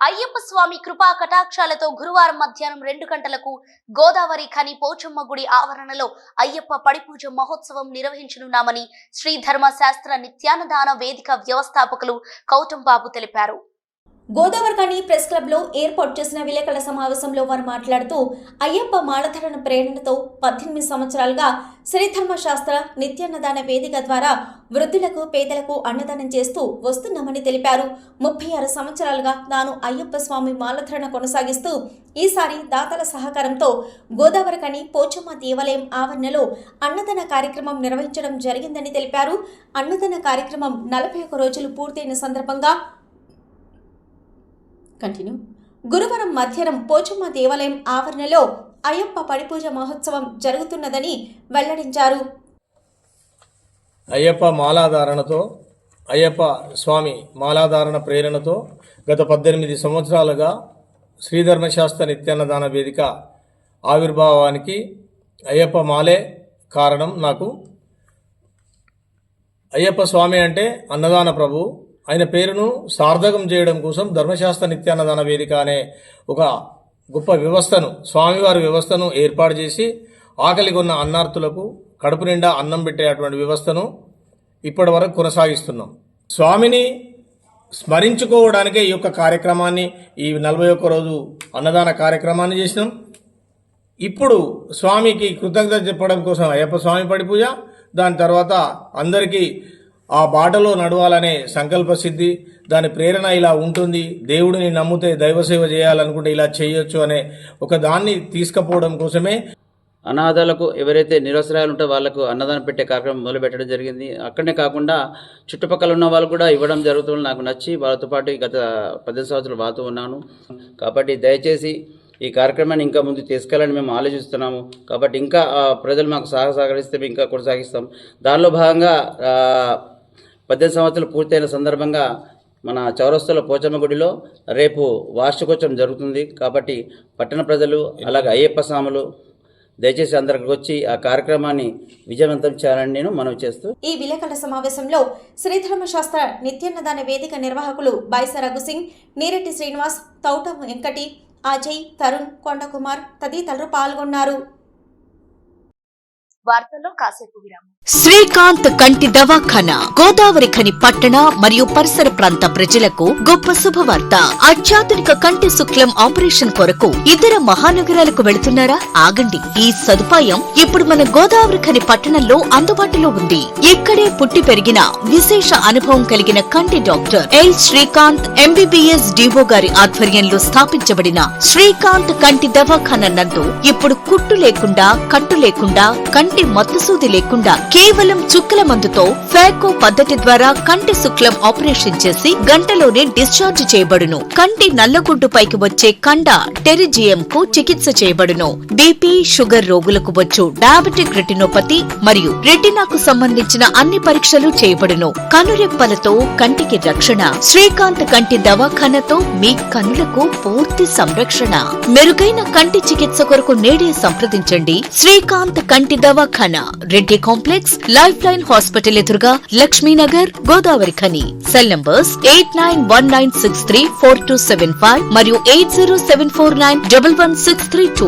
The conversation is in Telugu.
అయ్యప్ప స్వామి కృపా కటాక్షాలతో గురువారం మధ్యాహ్నం రెండు గంటలకు గోదావరి ఖని పోచమ్మ గుడి ఆవరణలో అయ్యప్ప పడిపూజ మహోత్సవం నిర్వహించనున్నామని శ్రీ ధర్మ శాస్త్ర నిత్యాన్నదాన వేదిక వ్యవస్థాపకులు కౌటంబాబు తెలిపారు. గోదావరికని ప్రెస్ క్లబ్లో ఏర్పాటు చేసిన విలేకరుల సమావేశంలో వారు మాట్లాడుతూ అయ్యప్ప మాలధరణ ప్రేరణతో పద్దెనిమిది సంవత్సరాలుగా శ్రీధర్మ శాస్త్ర నిత్యాన్నదాన వేదిక ద్వారా వృద్ధులకు పేదలకు అన్నదానం చేస్తూ వస్తున్నామని తెలిపారు. ముప్పై ఆరు సంవత్సరాలుగా తాను అయ్యప్ప స్వామి మాలధరణ కొనసాగిస్తూ ఈసారి దాతల సహకారంతో గోదావరికని పోచమ్మ దేవాలయం ఆవరణలో అన్నదాన కార్యక్రమం నిర్వహించడం జరిగిందని తెలిపారు. అన్నదాన కార్యక్రమం నలభై ఒక్క రోజులు పూర్తయిన సందర్భంగా కంటిన్యూ గురువారం మధ్యాహ్నం పోచమ్మ దేవాలయం ఆవరణలో అయ్యప్ప పడిపూజ మహోత్సవం జరుగుతున్నదని వెల్లడించారు. అయ్యప్ప మాలాధారణతో అయ్యప్ప స్వామి మాలాధారణ ప్రేరణతో గత పద్దెనిమిది సంవత్సరాలుగా శ్రీధర్మశాస్త్ర నిత్యాన్నదాన వేదిక ఆవిర్భావానికి అయ్యప్ప మాలే కారణం నాకు. అయ్యప్ప స్వామి అంటే అన్నదాన ప్రభు. ఆయన పేరును సార్థకం చేయడం కోసం ధర్మశాస్త్ర నిత్యాన్నదాన వేదిక అనే ఒక గొప్ప వ్యవస్థను స్వామివారి వ్యవస్థను ఏర్పాటు చేసి ఆకలి కొన్న అన్నార్థులకు కడుపు నిండా అన్నం పెట్టేటువంటి వ్యవస్థను ఇప్పటి వరకు కొనసాగిస్తున్నాం. స్వామిని స్మరించుకోవడానికే ఈ యొక్క కార్యక్రమాన్ని ఈ నలభై ఒక్క రోజు అన్నదాన కార్యక్రమాన్ని చేసినాం. ఇప్పుడు స్వామికి కృతజ్ఞత చెప్పడం కోసం అయ్యప్ప స్వామి పడి పూజ దాని తర్వాత అందరికీ ఆ బాటలో నడవాలనే సంకల్ప సిద్ధి దాని ప్రేరణ ఇలా ఉంటుంది. దేవుడిని నమ్మితే దైవసేవ చేయాలనుకుంటే ఇలా చేయొచ్చు అనే ఒక దాన్ని తీసుకుపోవడం కోసమే అనాథాలకు ఎవరైతే నిరసరాలు ఉంటే వాళ్ళకు అన్నదానం పెట్టే కార్యక్రమం మొదలుపెట్టడం జరిగింది. అక్కడనే కాకుండా చుట్టుపక్కల ఉన్న వాళ్ళు కూడా ఇవ్వడం జరుగుతుంది నాకు నచ్చి వాళ్ళతో పాటు గత పద్దెనిమిది సంవత్సరాలు వాడుతూ ఉన్నాను. కాబట్టి దయచేసి ఈ కార్యక్రమాన్ని ఇంకా ముందు తీసుకెళ్ళాలని మేము ఆలోచిస్తున్నాము. కాబట్టి ఇంకా ఆ, ప్రజలు మాకు సహ సహకరిస్తే మేము ఇంకా కొనసాగిస్తాం. దానిలో భాగంగా పద్దెనిమిది సంవత్సరాలు పూర్తయిన సందర్భంగా మన చౌరస్తుల పోచమ్మ గుడిలో రేపు వార్షికోత్సవం జరుగుతుంది. కాబట్టి పట్టణ ప్రజలు అలాగే అయ్యప్ప స్వాములు దయచేసి అందరికి వచ్చి ఆ కార్యక్రమాన్ని విజయవంతం చేయాలని నేను మనవి చేస్తూ ఈ విలేకరుల సమావేశంలో శ్రీధర్మ శాస్త్ర నిత్యాన్నదాన వేదిక నిర్వాహకులు బైస రఘుసింగ్ నీరెట్టి శ్రీనివాస్ తౌట వెంకటి అజయ్ తరుణ్ కొండకుమార్ తదితరులు పాల్గొన్నారు. వార్తల్లో కాసేపు విరామం. శ్రీకాంత్ కంటి దవాఖానా గోదావరి ఖని పట్టణ మరియు పరిసర ప్రాంత ప్రజలకు గొప్ప శుభవార్త. అత్యాధునిక కంటి శుక్లం ఆపరేషన్ కొరకు ఇతర మహానగరాలకు వెళుతున్నారా? ఆగండి. ఈ సదుపాయం ఇప్పుడు మన గోదావరి ఖని పట్టణంలో అందుబాటులో ఉంది. ఇక్కడే పుట్టి పెరిగిన విశేష అనుభవం కలిగిన కంటి doctor L. Srikanth MBBS DO గారి ఆధ్వర్యంలో స్థాపించబడిన శ్రీకాంత్ కంటి దవాఖాన నందు ఇప్పుడు కుట్టు లేకుండా కట్టు లేకుండా కంటి మత్తుసూది లేకుండా కేవలం చుక్కల మందుతో ఫ్యాకో పద్ధతి ద్వారా కంటి శుక్లం ఆపరేషన్ చేసి గంటలోనే డిశ్చార్జ్ చేయబడును. కంటి నల్లగుడ్డు పైకి వచ్చే కండ టెరిజియం కు చికిత్స చేయబడును. బీపీ షుగర్ రోగులకు వచ్చు డయాబెటిక్ రెటినోపతి మరియు రెటినాకు సంబంధించిన అన్ని పరీక్షలు చేయబడును. కనురెప్పలతో కంటికి రక్షణ. శ్రీకాంత్ కంటి దవాఖానతో మీ కనులకు పూర్తి సంరక్షణ. మెరుగైన కంటి చికిత్స కొరకు నేడే సంప్రదించండి. శ్రీకాంత్ కంటి దవాఖానా. Reddy complex life line hospital ఎదురుగా Lakshminagar Godavarikhani. Cell numbers eight nine one nine six three four two seven five మరియు eight zero seven four nine double one six three two